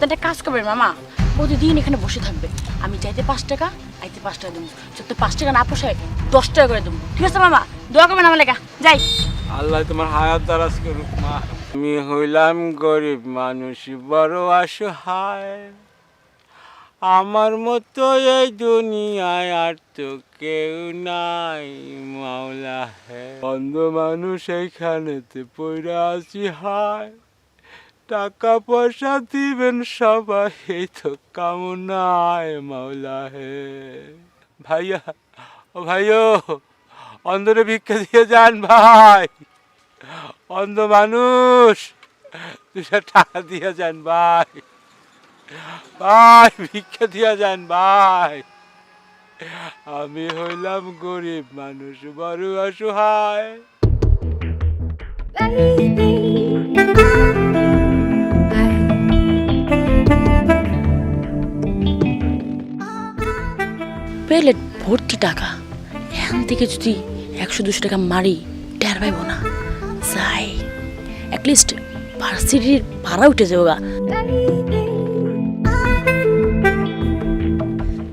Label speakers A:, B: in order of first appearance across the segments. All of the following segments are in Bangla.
A: তো একটা কাজ করবেন, মামা। প্রতিদিন এখানে বসে থাকবে। আমি চাইতে পাঁচ টাকা, আইতে পাঁচ টাকা দেবো। যদি পাঁচ টাকা না পোষায়, দশ টাকা করে দেবো। ঠিক আছে, মামা? দোয়া করবেন আমার লেখা যাই।
B: আল্লাহ তোমার হায়াত দারাজ করুক, মা। আমি হইলাম গরিব মানুষ, বড় অসহায়। আমার মতো এই দুনিয়ায় আর তো কেউ নাই, মাওলা হে। অন্ধ মানুষ এইখানেতে পড়ে আছি, হায়। টাকা পয়সা দিবেন সবাই, এই তো কামনায় মাওলা হে। ভাইয়া, ও ভাইও অন্ধরে ভিক্ষা দিয়ে যান ভাই। অন্ধ মানুষ দুটা টাকা দিয়ে যান ভাই। ভাই, ভিক্ষা দিয়ে যান ভাই। আমি হইলাম গরিব মানুষ, বড় অসহায়।
A: প্লেট ভর্তি টাকা। এখান থেকে যদি একশো দুশো টাকা মারি টের পাইব না। যাই অ্যাটলিস্ট ভার্সিটির ভাড়া উঠে যাব গা।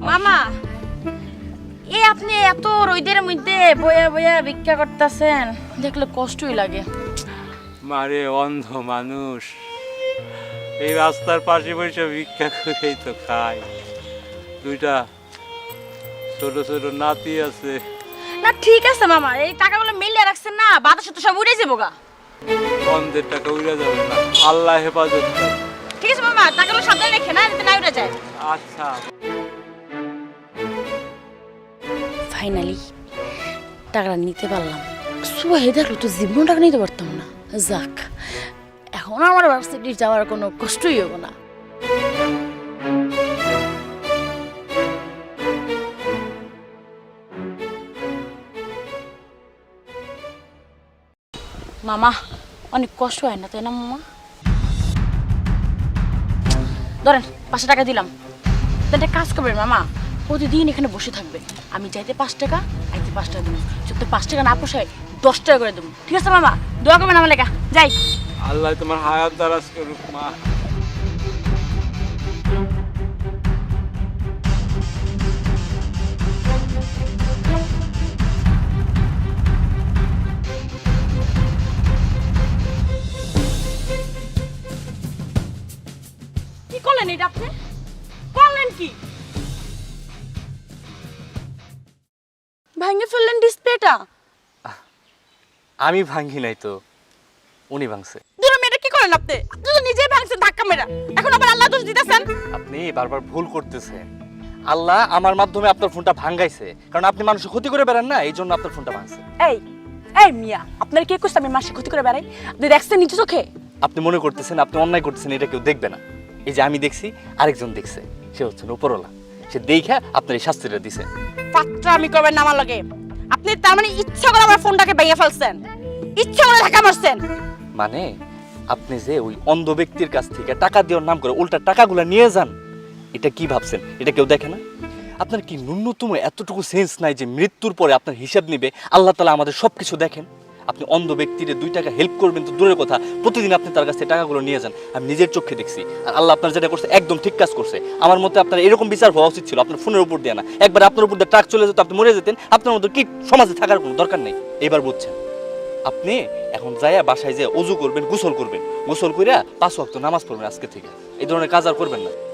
A: মামা এ আপনি এত রোদের মধ্যে বয়া বয়া ভিক্ষা করতেছেন দেখলে কষ্টই লাগে।
B: মারে অন্ধ মানুষ এই রাস্তার পাশে বসে ভিক্ষা করেই তো খায়। দুইটা ছোট ছোট নাতি আছে।
A: না ঠিক আছে মামা এই টাকাগুলো মিলিয়ে রাখছেন না বাতাসে তো সব উড়ে যাব গা।
B: অন্ধের টাকা উড়ে যাবে না আল্লাহ হেফাজত
A: ঠিক আছে মামা টাকাগুলো সাবধানে রেখে না যাতে না উড়ে যায়।
B: আচ্ছা।
A: ফাইনালি টাকাটা নিতে পারলাম। সুবাহে দেখল তো জীবন টাকা নিতে পারতাম না। যাক এখন আমার ভার্সিটি যাওয়ার কোনো কষ্টই হব না। মামা, অনেক কষ্ট হয় না, তাই না মামা? ধরেন, পাঁচশো টাকা দিলাম। একটা কাজ করবেন মামা, প্রতিদিন এখানে বসে থাকবে আমি যাইতে পাঁচ টাকা আইতে পাঁচ টাকা দেবো যদি পাঁচ টাকা না পোষায়, দশ টাকা করে দেবো। ঠিক আছে মামা, দোয়া করবেন আমার লেখা। যাই।
B: আল্লাহ তোমার হায়াত দ্বারা মা।
A: করলেন এটা আপনি? করলেন কি? ভেঙে ফেললেন ডিসপ্লেটা।
C: আমি ভাঙি নাই তো উনি ভাঙছে।
A: দুটো মেয়েটা কি করেন আপনি? আপনি তো নিজেই ভাঙছেন ধাক্কা মেরা। এখন আবার আল্লাহ দোষ দিতেছেন।
C: আপনি বারবার ভুল করতেছেন। আল্লাহ আমার মাধ্যমে আপনার ফোনটা ভাঙাইছে কারণ আপনি মানুষের ক্ষতি করে বেড়ান না এই জন্য আপনার ফোনটা ভাঙছে।
A: এই এই মিয়া আপনার কে কইছে আমি মাসে ক্ষতি করে বেড়াই? আপনি দেখছেন নিচে চোখে?
C: আপনি মনে করতেছেন আপনি অন্যায় করতেছেন এটা কেউ দেখবে না। এই যে আমি দেখছি আরেকজন দেখছে। সে হচ্ছেন উপরওয়ালা। সে দেখে আপনার এই শাস্তিটা দিছে।
A: পাত্রা আমি করবেন না আমার লাগে? আপনি তার মানে ইচ্ছা করে আমার ফোনটাকে ভেঙে ফেলছেন। ইচ্ছা করে ধাক্কা মারছেন।
C: মানে আপনি যে ওই অন্ধ ব্যক্তির কাছ থেকে টাকা দেওয়ার নাম করে উল্টা টাকাগুলো নিয়ে যান এটা কি ভাবছেন? এটা কেউ দেখে না? আপনার কি ন্যূনতম এতটুকু সেন্স নাই যে মৃত্যুর পরে আপনার হিসাব নিবে আল্লাহ তালা আমাদের সব কিছু দেখেন? আপনি অন্ধ ব্যক্তিরে দুই টাকা হেল্প করবেন তো দূরের কথা। প্রতিদিন আপনি তার কাছ টাকাগুলো নিয়ে যান। আমি নিজের চোখে দেখছি। আর আল্লাহ আপনার যেটা করছে, একদম ঠিক কাজ করছে। আমার মতে আপনার এরকম বিচার হওয়া উচিত ছিল। আপনার ফোনের উপর দিয়ে না। একবার আপনার উপর দিয়ে ট্রাক চলে যেত, আপনি মরে যেতেন। আপনার মতো কি সমাজে থাকার কোনো দরকার নেই? এবার বুঝছেন। আপনি এখন যাইয়া বাসায় যে অজু করবেন, গোসল করবেন। গোসল করিয়া পাঁচ ওয়াক্ত নামাজ পড়বেন আজকে থেকে। এই ধরনের কাজ আর করবেন না।